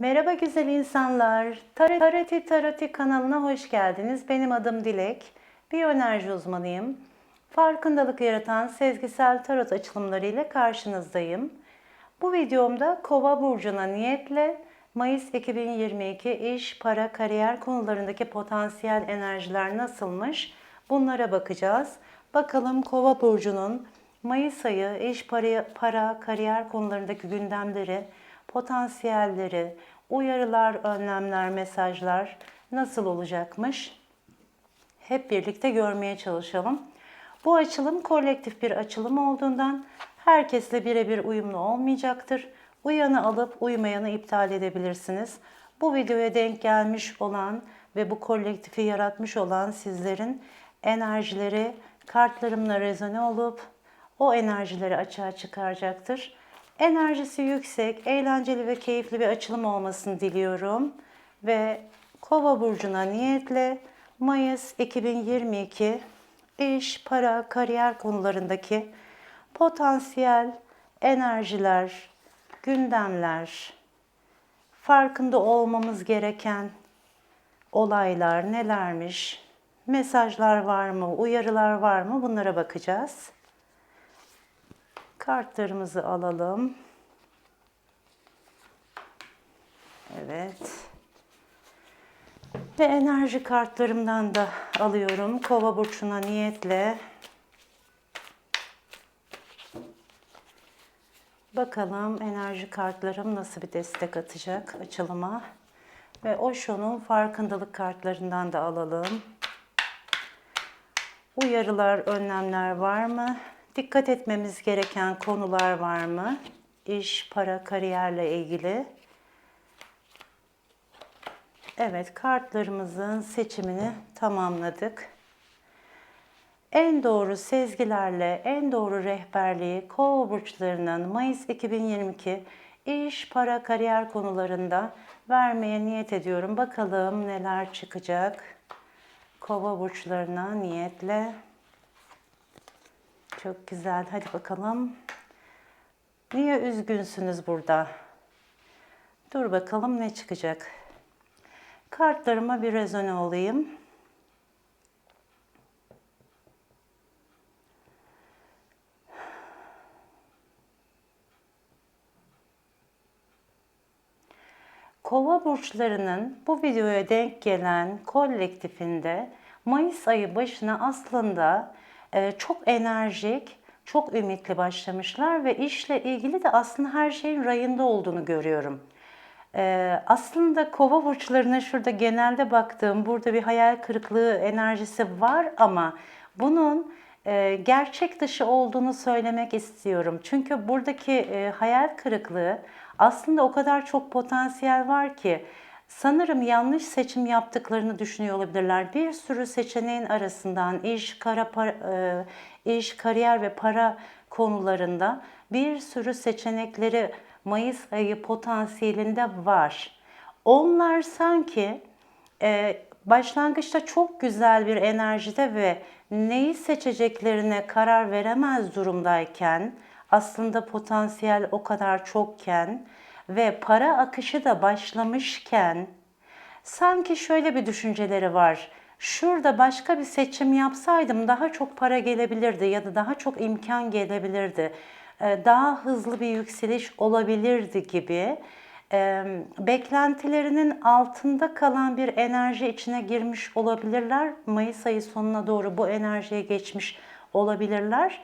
Merhaba güzel insanlar. Tar- Tarati Tarati kanalına hoş geldiniz. Benim adım Dilek. Biyoenerji uzmanıyım. Farkındalık yaratan sezgisel tarot açılımları ile karşınızdayım. Bu videomda Kova burcuna niyetle Mayıs 2022 iş, para, kariyer konularındaki potansiyel enerjiler nasılmış? Bunlara bakacağız. Bakalım Kova burcunun Mayıs ayı iş, para, para kariyer konularındaki gündemleri, potansiyelleri, uyarılar, önlemler, mesajlar nasıl olacakmış? Hep birlikte görmeye çalışalım. Bu açılım kolektif bir açılım olduğundan herkesle birebir uyumlu olmayacaktır. Uyanı alıp uymayanı iptal edebilirsiniz. Bu videoya denk gelmiş olan ve bu kolektifi yaratmış olan sizlerin enerjileri kartlarımla rezone olup o enerjileri açığa çıkaracaktır. Enerjisi yüksek, eğlenceli ve keyifli bir açılım olmasını diliyorum. Ve Kova burcuna niyetle Mayıs 2022 iş, para, kariyer konularındaki potansiyel enerjiler, gündemler, farkında olmamız gereken olaylar nelermiş, mesajlar var mı, uyarılar var mı bunlara bakacağız. Kartlarımızı alalım. Evet. Ve enerji kartlarımdan da alıyorum. Kova burçuna niyetle. Bakalım enerji kartlarım nasıl bir destek atacak açılıma. Ve Osho'nun farkındalık kartlarından da alalım. Uyarılar, önlemler var mı? Dikkat etmemiz gereken konular var mı? İş, para, kariyerle ilgili. Evet, kartlarımızın seçimini tamamladık. En doğru sezgilerle, en doğru rehberliği Kova burçlarının Mayıs 2022 iş, para, kariyer konularında vermeye niyet ediyorum. Bakalım neler çıkacak. Kova burçlarına niyetle. Çok güzel. Hadi bakalım. Niye üzgünsünüz burada? Dur bakalım ne çıkacak. Kartlarıma bir rezone olayım. Kova burçlarının bu videoya denk gelen kolektifinde Mayıs ayı başına aslında çok enerjik, çok ümitli başlamışlar ve işle ilgili de aslında her şeyin rayında olduğunu görüyorum. E, aslında kova burçlarına şurada genelde baktığım burada bir hayal kırıklığı enerjisi var ama bunun e, gerçek dışı olduğunu söylemek istiyorum. Çünkü buradaki e, hayal kırıklığı aslında o kadar çok potansiyel var ki sanırım yanlış seçim yaptıklarını düşünüyor olabilirler. Bir sürü seçeneğin arasından iş, kara para, e, iş, kariyer ve para konularında bir sürü seçenekleri Mayıs ayı potansiyelinde var. Onlar sanki e, başlangıçta çok güzel bir enerjide ve neyi seçeceklerine karar veremez durumdayken aslında potansiyel o kadar çokken ve para akışı da başlamışken sanki şöyle bir düşünceleri var. Şurada başka bir seçim yapsaydım daha çok para gelebilirdi ya da daha çok imkan gelebilirdi. Ee, daha hızlı bir yükseliş olabilirdi gibi e, beklentilerinin altında kalan bir enerji içine girmiş olabilirler. Mayıs ayı sonuna doğru bu enerjiye geçmiş olabilirler.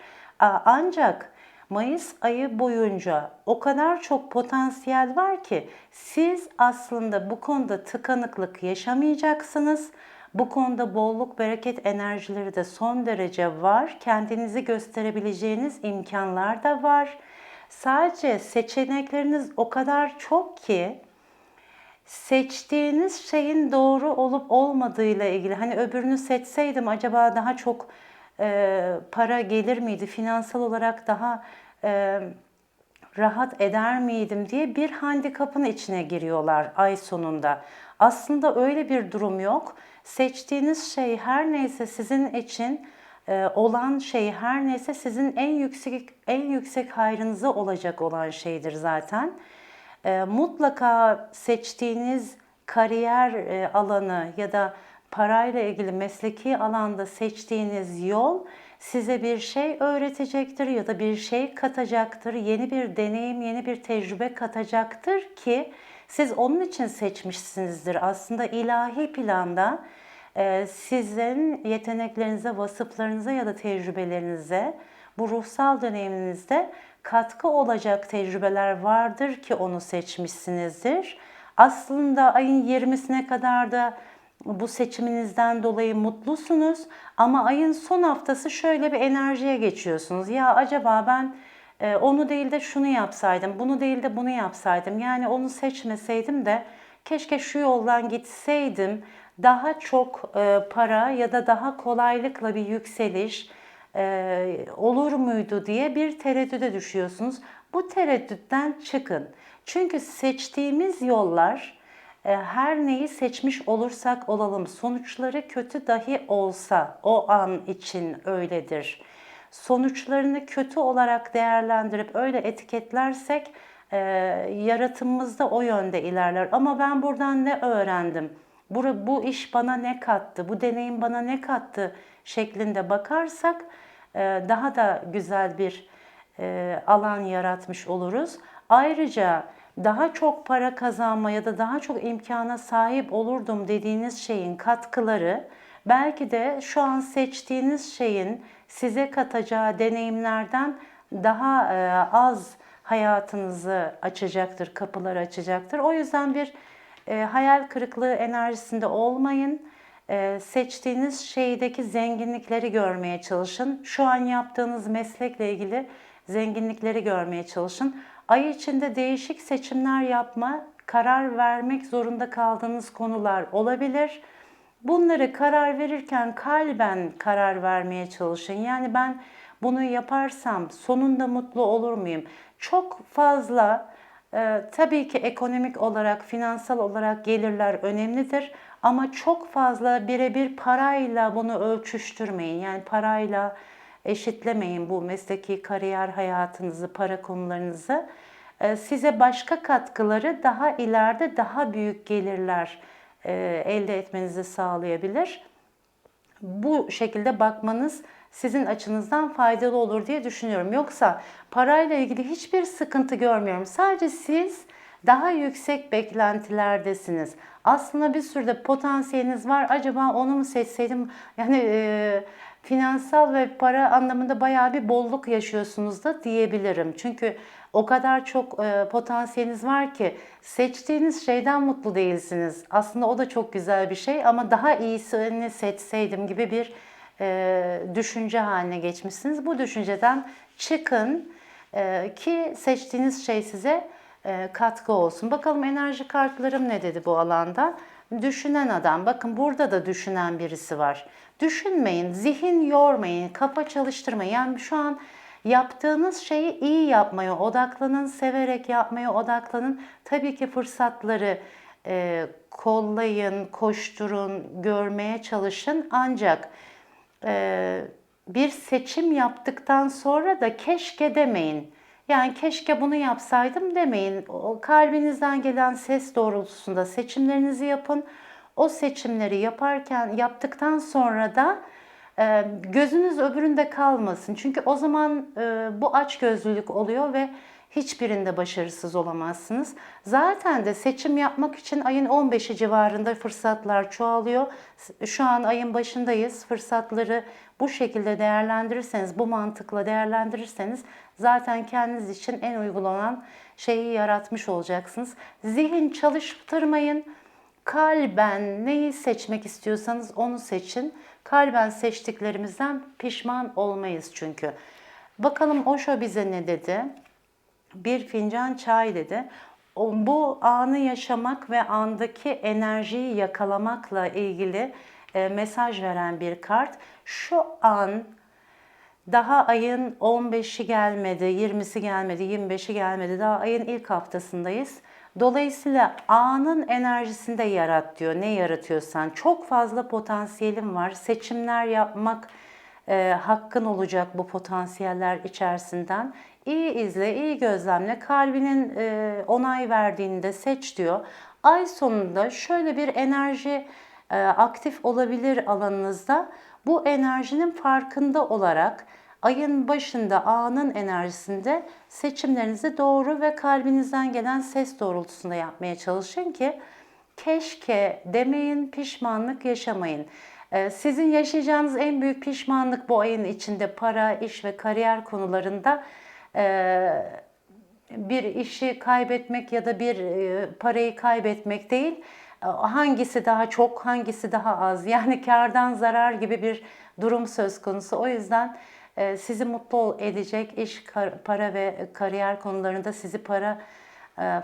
Ancak Mayıs ayı boyunca o kadar çok potansiyel var ki siz aslında bu konuda tıkanıklık yaşamayacaksınız. Bu konuda bolluk bereket enerjileri de son derece var. Kendinizi gösterebileceğiniz imkanlar da var. Sadece seçenekleriniz o kadar çok ki seçtiğiniz şeyin doğru olup olmadığıyla ilgili hani öbürünü seçseydim acaba daha çok e, para gelir miydi? Finansal olarak daha e, rahat eder miydim diye bir handikapın içine giriyorlar ay sonunda. Aslında öyle bir durum yok. Seçtiğiniz şey her neyse sizin için e, olan şey her neyse sizin en yüksek en yüksek hayrınıza olacak olan şeydir zaten. mutlaka seçtiğiniz kariyer alanı ya da parayla ilgili mesleki alanda seçtiğiniz yol size bir şey öğretecektir ya da bir şey katacaktır. Yeni bir deneyim, yeni bir tecrübe katacaktır ki siz onun için seçmişsinizdir. Aslında ilahi planda e, sizin yeteneklerinize, vasıflarınıza ya da tecrübelerinize bu ruhsal döneminizde katkı olacak tecrübeler vardır ki onu seçmişsinizdir. Aslında ayın 20'sine kadar da bu seçiminizden dolayı mutlusunuz ama ayın son haftası şöyle bir enerjiye geçiyorsunuz. Ya acaba ben e, onu değil de şunu yapsaydım, bunu değil de bunu yapsaydım. Yani onu seçmeseydim de keşke şu yoldan gitseydim. Daha çok e, para ya da daha kolaylıkla bir yükseliş e, olur muydu diye bir tereddüde düşüyorsunuz. Bu tereddütten çıkın. Çünkü seçtiğimiz yollar her neyi seçmiş olursak olalım sonuçları kötü dahi olsa o an için öyledir. Sonuçlarını kötü olarak değerlendirip öyle etiketlersek e, yaratımımız da o yönde ilerler. Ama ben buradan ne öğrendim? Bu, bu iş bana ne kattı? Bu deneyim bana ne kattı? şeklinde bakarsak e, daha da güzel bir e, alan yaratmış oluruz. Ayrıca daha çok para kazanma ya da daha çok imkana sahip olurdum dediğiniz şeyin katkıları belki de şu an seçtiğiniz şeyin size katacağı deneyimlerden daha e, az hayatınızı açacaktır, kapıları açacaktır. O yüzden bir e, hayal kırıklığı enerjisinde olmayın. E, seçtiğiniz şeydeki zenginlikleri görmeye çalışın. Şu an yaptığınız meslekle ilgili zenginlikleri görmeye çalışın. Ay içinde değişik seçimler yapma, karar vermek zorunda kaldığınız konular olabilir. Bunları karar verirken kalben karar vermeye çalışın. Yani ben bunu yaparsam sonunda mutlu olur muyum? Çok fazla e, tabii ki ekonomik olarak, finansal olarak gelirler önemlidir. Ama çok fazla birebir parayla bunu ölçüştürmeyin. Yani parayla eşitlemeyin bu mesleki kariyer hayatınızı, para konularınızı. Ee, size başka katkıları daha ileride daha büyük gelirler e, elde etmenizi sağlayabilir. Bu şekilde bakmanız sizin açınızdan faydalı olur diye düşünüyorum. Yoksa parayla ilgili hiçbir sıkıntı görmüyorum. Sadece siz daha yüksek beklentilerdesiniz. Aslında bir sürü de potansiyeliniz var. Acaba onu mu seçseydim? Yani e, finansal ve para anlamında bayağı bir bolluk yaşıyorsunuz da diyebilirim. Çünkü o kadar çok e, potansiyeliniz var ki seçtiğiniz şeyden mutlu değilsiniz. Aslında o da çok güzel bir şey ama daha iyisini seçseydim gibi bir e, düşünce haline geçmişsiniz. Bu düşünceden çıkın e, ki seçtiğiniz şey size katkı olsun. Bakalım enerji kartlarım ne dedi bu alanda? Düşünen adam. Bakın burada da düşünen birisi var. Düşünmeyin, zihin yormayın, kafa çalıştırmayın. Yani şu an yaptığınız şeyi iyi yapmaya odaklanın, severek yapmaya odaklanın. Tabii ki fırsatları e, kollayın, koşturun, görmeye çalışın. Ancak e, bir seçim yaptıktan sonra da keşke demeyin. Yani keşke bunu yapsaydım demeyin. O kalbinizden gelen ses doğrultusunda seçimlerinizi yapın. O seçimleri yaparken yaptıktan sonra da e, gözünüz öbüründe kalmasın. Çünkü o zaman e, bu aç gözlülük oluyor ve hiçbirinde başarısız olamazsınız. Zaten de seçim yapmak için ayın 15'i civarında fırsatlar çoğalıyor. Şu an ayın başındayız. Fırsatları bu şekilde değerlendirirseniz, bu mantıkla değerlendirirseniz zaten kendiniz için en uygulanan şeyi yaratmış olacaksınız. Zihin çalıştırmayın. Kalben neyi seçmek istiyorsanız onu seçin. Kalben seçtiklerimizden pişman olmayız çünkü. Bakalım Osho bize ne dedi? Bir fincan çay dedi. Bu anı yaşamak ve andaki enerjiyi yakalamakla ilgili e, mesaj veren bir kart. Şu an daha ayın 15'i gelmedi, 20'si gelmedi, 25'i gelmedi. Daha ayın ilk haftasındayız. Dolayısıyla anın enerjisinde yarat diyor. Ne yaratıyorsan. Çok fazla potansiyelim var. Seçimler yapmak e, hakkın olacak bu potansiyeller içerisinden. İyi izle, iyi gözlemle, kalbinin e, onay verdiğinde seç diyor. Ay sonunda şöyle bir enerji e, aktif olabilir alanınızda. Bu enerjinin farkında olarak ayın başında anın enerjisinde seçimlerinizi doğru ve kalbinizden gelen ses doğrultusunda yapmaya çalışın ki keşke demeyin, pişmanlık yaşamayın. Ee, Sizin yaşayacağınız en büyük pişmanlık bu ayın içinde para, iş ve kariyer konularında e, bir işi kaybetmek ya da bir e, parayı kaybetmek değil. E, Hangisi daha çok, hangisi daha az? Yani kardan zarar gibi bir durum söz konusu. O yüzden e, sizi mutlu edecek iş, para ve kariyer konularında sizi para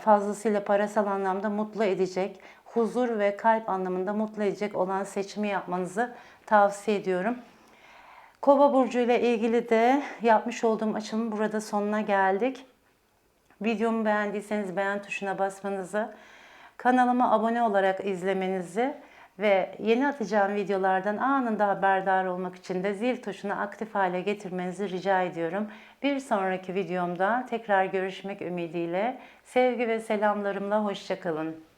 fazlasıyla parasal anlamda mutlu edecek, huzur ve kalp anlamında mutlu edecek olan seçimi yapmanızı tavsiye ediyorum. Kova burcu ile ilgili de yapmış olduğum açılımın burada sonuna geldik. Videomu beğendiyseniz beğen tuşuna basmanızı, kanalıma abone olarak izlemenizi ve yeni atacağım videolardan anında haberdar olmak için de zil tuşunu aktif hale getirmenizi rica ediyorum. Bir sonraki videomda tekrar görüşmek ümidiyle sevgi ve selamlarımla hoşçakalın.